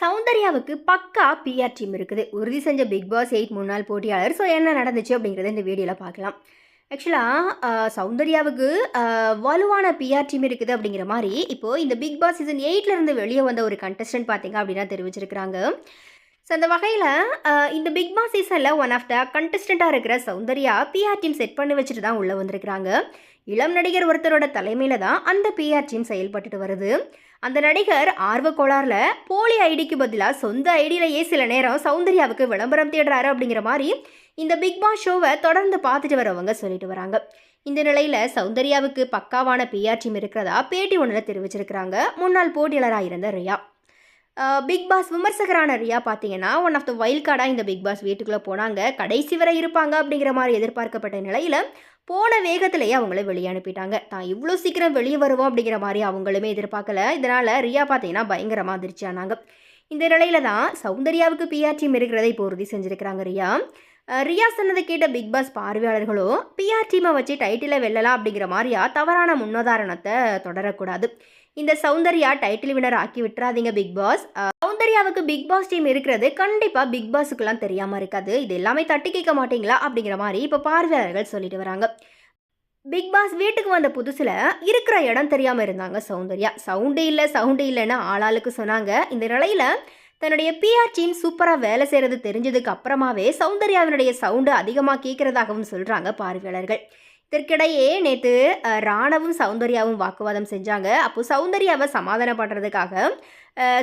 சௌந்தர்யாவுக்கு பக்கா PR team இருக்குது. உறுதி செஞ்ச பிக் பாஸ் எயிட் முன்னாள் போட்டியாளர். ஸோ என்ன நடந்துச்சு அப்படிங்கிறத இந்த வீடியோவில் பார்க்கலாம். ஆக்சுவலாக சௌந்தர்யாவுக்கு வலுவான பிஆர் டீம் இருக்குது அப்படிங்கிற மாதிரி இப்போது இந்த பிக் பாஸ் சீசன் இருந்து வெளியே வந்த ஒரு கண்டஸ்டன்ட் பார்த்தீங்க அப்படின்னா தெரிவிச்சிருக்கிறாங்க. ஸோ அந்த வகையில் இந்த பிக் பாஸ் சீசனில் ஒன் ஆஃப் த கண்டஸ்டண்ட்டாக இருக்கிற சௌந்தர்யா பிஆர் டீம் செட் பண்ணி வச்சுட்டு தான் உள்ளே வந்திருக்கிறாங்க. இளம் நடிகர் ஒருத்தரோட தலைமையில் தான் அந்த பிஆர் டீம் செயல்பட்டுட்டு வருது. அந்த நடிகர் ஆர்வ கோளாறில் போலி ஐடிக்கு பதிலாக சொந்த ஐடியிலேயே சில நேரம் சௌந்தர்யாவுக்கு விளம்பரம் தேடுறாரு அப்படிங்கிற மாதிரி இந்த பிக் பாஸ் ஷோவை தொடர்ந்து பார்த்துட்டு வரவங்க சொல்லிட்டு வராங்க. இந்த நிலையில் சௌந்தர்யாவுக்கு பக்காவான பிஆர் டீம் இருக்கிறதா பேட்டி ஒன்றில் தெரிவிச்சிருக்கிறாங்க. முன்னாள் போட்டியாளராக இருந்த ரியா. பிக் பாஸ் விமர்சகரான ரியா பார்த்தீங்கன்னா ஒன் ஆஃப் த வைல்ட் கார்டாக இந்த பிக் பாஸ் வீட்டுக்குள்ளே போனாங்க. கடைசி வரை இருப்பாங்க அப்படிங்கிற மாதிரி எதிர்பார்க்கப்பட்ட நிலையில் போன வேகத்திலேயே அவங்கள வெளியே அனுப்பிட்டாங்க. தான் இவ்வளோ சீக்கிரம் வெளியே வருவோம் அப்படிங்கிற மாதிரி அவங்களுமே எதிர்பார்க்கல. இதனால் ரியா பார்த்தீங்கன்னா பயங்கரமாக அதிர்ச்சி ஆனாங்க. இந்த நிலையில தான் சௌந்தர்யாவுக்கு பிஆர் டீம் இருக்கிறதை இப்போ உறுதி செஞ்சுருக்கிறாங்க ரியா. ரியா சொன்னதை கேட்ட பிக் பாஸ் பார்வையாளர்களும் பிஆர் டீமை வச்சு டைட்டிலை வெல்லலாம் அப்படிங்கிற மாதிரியா தவறான முன்னுதாரணத்தை தொடரக்கூடாது. இந்த சௌந்தர்யா டைட்டில் வினர் ஆக்கி விட்டுறாதீங்க பிக் பாஸ் சௌந்தர்யாவுக்கு பிக் பாஸ் டீம் இருக்கிறது கண்டிப்பாக பிக் பாஸுக்குலாம் தெரியாமல் இருக்காது. இது எல்லாமே தட்டி கேட்க மாட்டீங்களா அப்படிங்கிற மாதிரி இப்போ பார்வையாளர்கள் சொல்லிட்டு வராங்க. பிக் பாஸ் வீட்டுக்கு வந்த புதுசில் இருக்கிற இடம் தெரியாமல் இருந்தாங்க சௌந்தர்யா. சவுண்டு இல்லை சவுண்டு இல்லைன்னு ஆளாளுக்கு சொன்னாங்க. இந்த நிலையில் தன்னுடைய பிஆர் டீம் சூப்பராக வேலை செய்கிறது தெரிஞ்சதுக்கு அப்புறமாவே சௌந்தர்யாவினுடைய சவுண்டு அதிகமாக கேட்குறதாகவும் சொல்கிறாங்க பார்வையாளர்கள். இதற்கிடையே நேற்று ராணவும் சௌந்தர்யாவும் வாக்குவாதம் செஞ்சாங்க. அப்போ சௌந்தர்யாவை சமாதானப்படுறதுக்காக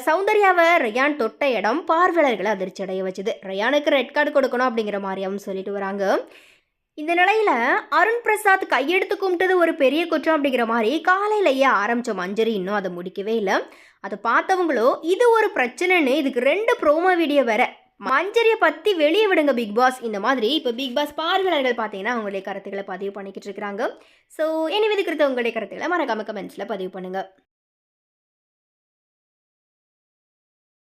சௌந்தர்யாவை ரயான் தொட்ட இடம் பார்வையாளர்களை அதிர்ச்சி அடைய வச்சுது. ரயானுக்கு ரெட் கார்டு கொடுக்கணும் அப்படிங்கிற மாதிரியாவும் சொல்லிட்டு வராங்க. இந்த நிலையில அருண் பிரசாத் கையெடுத்து கும்பிட்டது ஒரு பெரிய குற்றம் அப்படிங்கிற மாதிரி காலையிலேயே ஆரம்பிச்ச மஞ்சரி இன்னும் அதை முடிக்கவே இல்லை. அதை பார்த்தவங்களோ இது ஒரு பிரச்சனைன்னு இதுக்கு ரெண்டு ப்ரோமோ வீடியோ வேற. மஞ்சரியை பற்றி வெளியே விடுங்க பிக் பாஸ். இந்த மாதிரி இப்போ பிக் பாஸ் பார்வையாளர்கள் பார்த்தீங்கன்னா அவங்களுடைய கருத்துக்களை பதிவு பண்ணிக்கிட்டு இருக்கிறாங்க. ஸோ இனி விதிக்கிறது உங்களுடைய கருத்துக்களை மறக்காம கமெண்ட்ஸில் பதிவு பண்ணுங்கள்